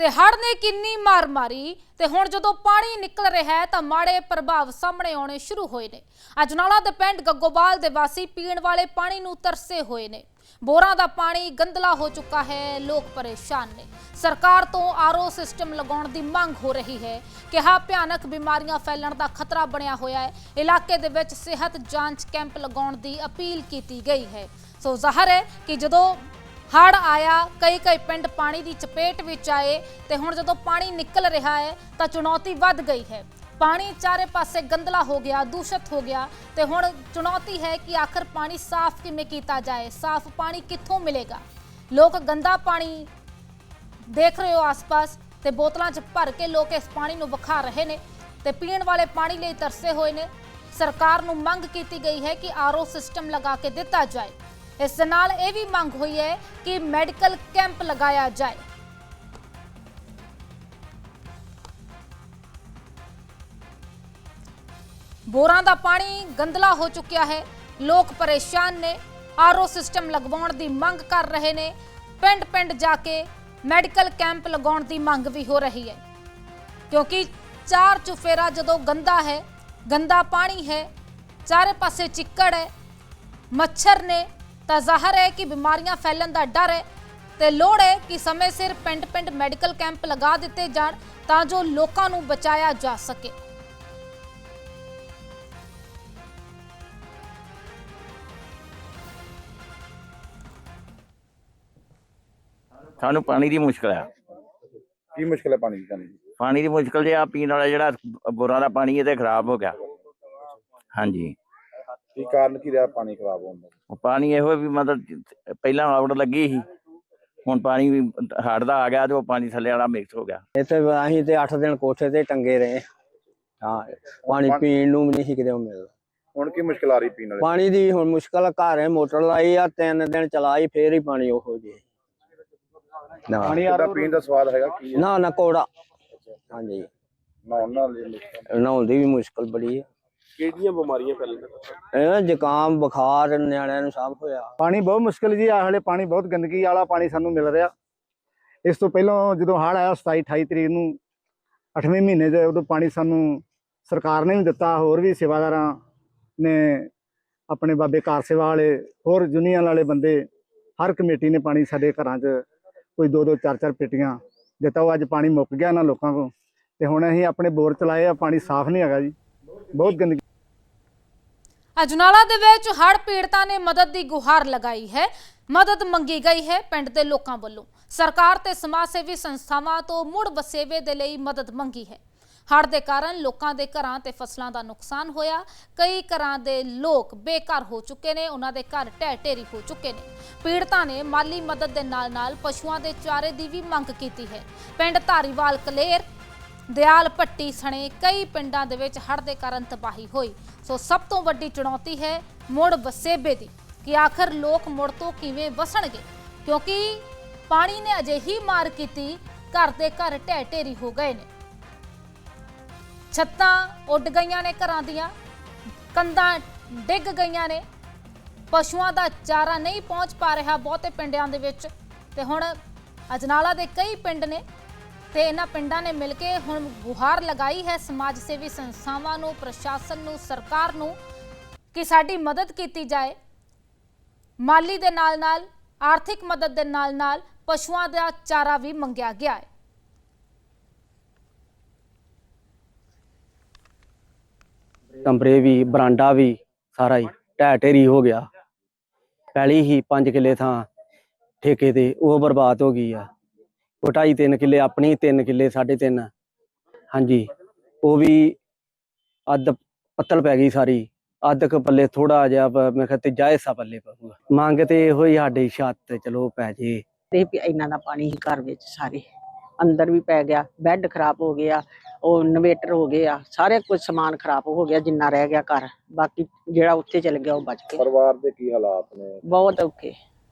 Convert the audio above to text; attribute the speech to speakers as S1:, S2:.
S1: ਤੇ ਹੜ੍ਹ ਨੇ ਕਿੰਨੀ ਮਾਰ ਮਾਰੀ ਤੇ ਹੁਣ ਜਦੋਂ ਪਾਣੀ ਨਿਕਲ ਰਿਹਾ ਹੈ ਤਾਂ ਮਾੜੇ ਪ੍ਰਭਾਵ ਸਾਹਮਣੇ ਆਉਣੇ ਸ਼ੁਰੂ ਹੋਏ ਨੇ। ਅਜਨਾਲਾ ਦੇ ਪਿੰਡ ਗੱਗੋਵਾਲ ਦੇ ਵਾਸੀ ਪੀਣ ਵਾਲੇ ਪਾਣੀ ਨੂੰ ਤਰਸੇ ਹੋਏ ਨੇ। ਬੋਰਾਂ ਦਾ ਪਾਣੀ ਗੰਦਲਾ ਹੋ ਚੁੱਕਾ ਹੈ, ਲੋਕ ਪਰੇਸ਼ਾਨ ਨੇ। ਸਰਕਾਰ ਤੋਂ ਆਰਓ ਸਿਸਟਮ ਲਗਾਉਣ ਦੀ ਮੰਗ ਹੋ ਰਹੀ ਹੈ। ਕਿਹਾ ਭਿਆਨਕ ਬਿਮਾਰੀਆਂ ਫੈਲਣ ਦਾ ਖਤਰਾ ਬਣਿਆ ਹੋਇਆ ਹੈ। ਇਲਾਕੇ ਦੇ ਵਿੱਚ ਸਿਹਤ ਜਾਂਚ ਕੈਂਪ ਲਗਾਉਣ ਦੀ ਅਪੀਲ ਕੀਤੀ ਗਈ ਹੈ। ਸੋ ਜ਼ਾਹਰ ਹੈ ਕਿ ਜਦੋਂ ਹੜ ਆਇਆ, ਕਈ ਕਈ ਪਿੰਡ ਪਾਣੀ ਦੀ ਚਪੇਟ ਵਿੱਚ ਆਏ ਤੇ ਹੁਣ ਜਦੋਂ ਪਾਣੀ ਨਿਕਲ ਰਿਹਾ ਹੈ ਤਾਂ ਚੁਣੌਤੀ ਵੱਧ ਗਈ ਹੈ। ਪਾਣੀ ਚਾਰੇ ਪਾਸੇ ਗੰਦਲਾ ਹੋ ਗਿਆ, ਦੂਸ਼ਿਤ ਹੋ ਗਿਆ ਤੇ ਹੁਣ ਚੁਣੌਤੀ ਹੈ ਕਿ ਆਖਰ ਪਾਣੀ ਸਾਫ਼ ਕਿਵੇਂ ਕੀਤਾ ਜਾਏ, ਸਾਫ਼ ਪਾਣੀ ਕਿੱਥੋਂ ਮਿਲੇਗਾ? ਲੋਕ ਗੰਦਾ ਪਾਣੀ ਦੇਖ ਰਹੇ ਹੋ ਆਸ-ਪਾਸ ਤੇ ਬੋਤਲਾਂ 'ਚ ਭਰ ਕੇ ਲੋਕ ਇਸ ਪਾਣੀ ਨੂੰ ਵਿਖਾ ਰਹੇ ਨੇ ਤੇ ਪੀਣ ਵਾਲੇ ਪਾਣੀ ਲਈ ਤਰਸੇ ਹੋਏ ਨੇ। ਸਰਕਾਰ ਨੂੰ ਮੰਗ ਕੀਤੀ ਗਈ ਹੈ ਕਿ ਆਰਓ ਸਿਸਟਮ ਲਗਾ ਕੇ ਦਿੱਤਾ ਜਾਏ। ਇਸ ਦੇ ਨਾਲ ਇਹ ਵੀ ਮੰਗ ਹੋਈ ਹੈ ਕਿ ਮੈਡੀਕਲ ਕੈਂਪ ਲਗਾਇਆ ਜਾਏ। ਬੋਰਾਂ ਦਾ ਪਾਣੀ ਗੰਦਲਾ ਹੋ ਚੁੱਕਿਆ ਹੈ। ਲੋਕ ਪਰੇਸ਼ਾਨ ਨੇ। ਆਰਓ ਸਿਸਟਮ ਲਗਵਾਉਣ ਦੀ ਮੰਗ ਕਰ ਰਹੇ ਨੇ। ਪਿੰਡ ਪਿੰਡ ਜਾ ਕੇ ਮੈਡੀਕਲ ਕੈਂਪ ਲਗਾਉਣ ਦੀ ਮੰਗ ਵੀ ਹੋ ਰਹੀ ਹੈ। ਕਿਉਂਕਿ ਚਾਰ ਚੁਫੇਰਾ ਜਦੋਂ ਗੰਦਾ ਹੈ, ਗੰਦਾ ਪਾਣੀ ਹੈ, ਚਾਰੇ ਪਾਸੇ ਚਿੱਕੜ ਹੈ, ਮੱਛਰ ਨੇ ਤਾਂ ਜ਼ਾਹਰ ਹੈ ਕਿ ਬਿਮਾਰੀਆਂ ਫੈਲਣ ਦਾ ਡਰ ਹੈ ਤੇ ਲੋੜ ਹੈ ਕਿ ਸਮੇਂ ਸਿਰ ਪਿੰਡ ਪਿੰਡ ਮੈਡੀਕਲ ਕੈਂਪ ਲਗਾ ਦਿੱਤੇ ਜਾਣ ਤਾਂ ਜੋ ਲੋਕਾਂ ਨੂੰ ਬਚਾਇਆ ਜਾ ਸਕੇ।
S2: ਸਾਨੂੰ ਪਾਣੀ ਦੀ ਮੁਸ਼ਕਲ ਆ।
S3: ਕੀ ਮੁਸ਼ਕਲ ਹੈ ਪਾਣੀ ਦੀ ਤੁਹਾਨੂੰ?
S2: ਪਾਣੀ ਦੀ ਮੁਸ਼ਕਲ ਜੇ ਆ ਪੀਣ ਵਾਲਾ ਜਿਹੜਾ ਬੋਰਾਂ ਦਾ ਪਾਣੀ ਇਹ ਤੇ ਖਰਾਬ ਹੋ ਗਿਆ। ਹਾਂਜੀ।
S3: ਕੀ ਕਾਰਨ ਕੀ ਰਿਹਾ ਪਾਣੀ ਖਰਾਬ ਹੋਣ ਦਾ?
S2: ਉਹ ਪਾਣੀ ਇਹੋ ਵੀ ਮਤਲਬ ਪਹਿਲਾਂ ਆਉੜ ਲੱਗੀ ਸੀ ਹੁਣ ਪਾਣੀ ਵੀ ਹੜ੍ਹ ਦਾ ਆ ਗਿਆ ਤੇ ਉਹ ਪਾਣੀ ਥੱਲੇ ਵਾਲਾ ਮਿਕਸ ਹੋ ਗਿਆ।
S4: ਇੱਥੇ ਅਸੀਂ ਤੇ 8 ਦਿਨ ਕੋਠੇ ਤੇ ਟੰਗੇ ਰਹੇ ਹਾਂ। ਪਾਣੀ ਪੀਣ ਨੂੰ ਵੀ ਨਹੀਂ ਸੀ ਕਿਤੇ ਮਿਲਦਾ।
S3: ਹੁਣ ਕੀ ਮੁਸ਼ਕਲ ਆ ਰਹੀ ਪੀਣ ਵਾਲੇ?
S4: ਪਾਣੀ ਦੀ ਹੁਣ ਮੁਸ਼ਕਲ ਆ, ਘਰ ਹੈ ਮੋਟਰ ਲਾਈ ਆ ਤਿੰਨ ਦਿਨ ਚਲਾਈ ਫੇਰ ਹੀ ਪਾਣੀ ਉਹੋ ਜੇ ਨਾ।
S3: ਕਿੱਦਾਂ ਪੀਣ ਦਾ ਸਵਾਦ ਹੈਗਾ ਕੀ
S4: ਨਾ ਨਾ ਕੋੜਾ ਹਾਂਜੀ।
S3: ਨਹਾਉਣ ਨਾਲ ਇਹ ਮੁਸ਼ਕਲ।
S4: ਨਹਾਉਣ ਦੀ ਵੀ ਮੁਸ਼ਕਲ ਬੜੀ ਹੈ
S3: ਕਿਹੜੀਆਂ ਬਿਮਾਰੀਆਂ ਫੈਲਣ
S4: ਇਹ ਜ਼ੁਕਾਮ ਬੁਖਾਰ ਨਿਆਣਿਆਂ ਨੂੰ ਸਭ ਹੋਇਆ।
S5: ਪਾਣੀ ਬਹੁਤ ਮੁਸ਼ਕਲ ਜੀ ਆ ਹਲੇ ਪਾਣੀ ਬਹੁਤ ਗੰਦਗੀ ਵਾਲਾ ਪਾਣੀ ਸਾਨੂੰ ਮਿਲ ਰਿਹਾ। ਇਸ ਤੋਂ ਪਹਿਲਾਂ ਜਦੋਂ ਹੜ੍ਹ ਆਇਆ 27 28 ਤਰੀਕ ਨੂੰ 8ਵੇਂ ਮਹੀਨੇ ਦੇ ਉਦੋਂ ਪਾਣੀ ਸਾਨੂੰ ਸਰਕਾਰ ਨੇ ਵੀ ਦਿੱਤਾ ਹੋਰ ਵੀ ਸੇਵਾਦਾਰਾਂ ਨੇ ਆਪਣੇ ਬਾਬੇ ਕਾਰ ਸੇਵਾ ਵਾਲੇ ਹੋਰ ਯੂਨੀਅਨ ਵਾਲੇ ਬੰਦੇ ਹਰ ਕਮੇਟੀ ਨੇ ਪਾਣੀ ਸਾਡੇ ਘਰਾਂ 'ਚ ਕੋਈ ਦੋ ਦੋ ਚਾਰ ਚਾਰ ਪੇਟੀਆਂ ਦਿੱਤਾ। ਉਹ ਅੱਜ ਪਾਣੀ ਮੁੱਕ ਗਿਆ ਨਾ ਲੋਕਾਂ ਕੋਲ। ਤੇ ਹੁਣ ਅਸੀਂ ਆਪਣੇ ਬੋਰ ਚਲਾਏ ਆ ਪਾਣੀ ਸਾਫ਼ ਨਹੀਂ ਹੈਗਾ ਜੀ। ਬਹੁਤ ਗੰਦਗੀ
S1: ਅਜਨਾਲਾ ਦੇ ਵਿੱਚ ਹੜ੍ਹ ਪੀੜਤਾਂ ਨੇ ਮਦਦ ਦੀ ਗੁਹਾਰ ਲਗਾਈ ਹੈ। ਮਦਦ ਮੰਗੀ ਗਈ ਹੈ ਪਿੰਡ ਦੇ ਲੋਕਾਂ ਵੱਲੋਂ। ਸਰਕਾਰ ਤੇ ਸਮਾਜ ਸੇਵੀ ਸੰਸਥਾਵਾਂ ਤੋਂ ਮੁੜ ਵਸੇਵੇ ਦੇ ਲਈ ਮਦਦ ਮੰਗੀ ਹੈ। ਹੜ੍ਹ ਦੇ ਕਾਰਨ ਲੋਕਾਂ ਦੇ ਘਰਾਂ ਤੇ ਫਸਲਾਂ ਦਾ ਨੁਕਸਾਨ ਹੋਇਆ। ਕਈ ਘਰਾਂ ਦੇ ਲੋਕ ਬੇਘਰ ਹੋ ਚੁੱਕੇ ਨੇ, ਉਹਨਾਂ ਦੇ ਘਰ ਢਹਿ ਢੇਰੀ ਹੋ ਚੁੱਕੇ ਨੇ। ਪੀੜਤਾਂ ਨੇ ਮਾਲੀ ਮਦਦ ਦੇ ਨਾਲ-ਨਾਲ ਪਸ਼ੂਆਂ ਦੇ ਚਾਰੇ ਦੀ ਵੀ ਮੰਗ ਕੀਤੀ ਹੈ। ਪਿੰਡ ਧਾਰੀਵਾਲ ਕਲੇਰ ਦਿਆਲ ਪੱਟੀ ਸਣੇ ਕਈ ਪਿੰਡਾਂ ਦੇ ਵਿੱਚ ਹੜ੍ਹ ਦੇ ਕਾਰਨ ਤਬਾਹੀ ਹੋਈ। ਸੋ ਸਭ ਤੋਂ ਵੱਡੀ ਚੁਣੌਤੀ ਹੈ ਮੁੜ ਵਸੇਬੇ ਦੀ ਕਿ ਆਖਰ ਲੋਕ ਮੁੜ ਤੋਂ ਕਿਵੇਂ ਵਸਣਗੇ। ਕਿਉਂਕਿ ਪਾਣੀ ਨੇ ਅਜਿਹੀ ਮਾਰ ਕੀਤੀ, ਘਰ ਦੇ ਘਰ ਢਹਿ ਢੇਰੀ ਹੋ ਗਏ ਨੇ। ਛੱਤਾਂ ਉੱਡ ਗਈਆਂ ਨੇ ਘਰਾਂ ਦੀਆਂ, ਕੰਧਾਂ ਡਿੱਗ ਗਈਆਂ ਨੇ। ਪਸ਼ੂਆਂ ਦਾ ਚਾਰਾ ਨਹੀਂ ਪਹੁੰਚ ਪਾ ਰਿਹਾ ਬਹੁਤੇ ਪਿੰਡਾਂ ਦੇ ਵਿੱਚ। ਤੇ ਹੁਣ ਅਜਨਾਲਾ ਦੇ ਕਈ ਪਿੰਡ ਨੇ ਤੇ ਇਹਨਾਂ ਪਿੰਡਾਂ ਨੇ ਮਿਲ ਕੇ ਹੁਣ ਗੁਹਾਰ ਲਗਾਈ ਹੈ ਸਮਾਜ ਸੇਵੀ ਸੰਸਥਾਵਾਂ ਨੂੰ, ਪ੍ਰਸ਼ਾਸਨ ਨੂੰ, ਸਰਕਾਰ ਨੂੰ ਕਿ ਸਾਡੀ ਮਦਦ ਕੀਤੀ ਜਾਏ। ਮਾਲੀ ਦੇ ਨਾਲ ਨਾਲ ਆਰਥਿਕ ਮਦਦ ਦੇ ਨਾਲ ਨਾਲ ਪਸ਼ੂਆਂ ਦਾ ਚਾਰਾ ਵੀ ਮੰਗਿਆ ਗਿਆ ਹੈ।
S4: ਕਮਰੇ ਵੀ, ਬਰਾਂਡਾ ਵੀ ਸਾਰਾ ਹੀ ਢਹਿ ਢੇਰੀ ਹੋ ਗਿਆ। ਪਹਿਲੀ ਹੀ 5 ਕਿੱਲੇ ਥਾਂ ਠੇਕੇ ਤੇ ਉਹ ਬਰਬਾਦ ਹੋ ਗਈ ਆ। ਉਹ ਢਾਈ ਤਿੰਨ ਕਿੱਲੇ ਆਪਣੀ ਤਿੰਨ ਕਿੱਲੇ ਸਾਢੇ ਤਿੰਨ। ਹਾਂਜੀ ਉਹ ਵੀ ਅੱਧ ਪੱਤਲ ਪੈ ਗਈ ਸਾਰੀ। ਅੱਧ ਕੁ ਪੱਲੇ ਥੋੜਾ ਜਿਹਾ ਮੇਰੇ ਖਿਆਲ ਤੀਜਾ ਹਿੱਸਾ ਪੱਲੇ ਪਊਗਾ। ਮੰਗ ਤੇ ਇਹੋ ਹੀ ਸਾਡੀ ਛੱਤ ਤੇ ਚਲੋ ਪੈ ਜੇ।
S6: ਤੇ ਵੀ ਇਹਨਾਂ ਦਾ ਪਾਣੀ ਹੀ ਘਰ ਵਿੱਚ ਸਾਰੇ। ਅੰਦਰ ਵੀ ਪੈ ਗਿਆ ਬੈੱਡ ਖਰਾਬ ਹੋ ਗਿਆ ਉਹ ਇਨਵੇਟਰ ਹੋ ਗਿਆ ਸਾਰੇ ਕੁਝ ਸਮਾਨ ਖਰਾਬ ਹੋ ਗਿਆ ਜਿੰਨਾ ਰਹਿ ਗਿਆ ਘਰ। ਬਾਕੀ ਜਿਹੜਾ ਉੱਥੇ ਚਲ ਗਿਆ ਉਹ ਬਚ ਗਿਆ।
S3: ਪਰਿਵਾਰ ਦੇ ਕੀ ਹਾਲਾਤ ਨੇ?
S6: ਬਹੁਤ ਔਖੇ।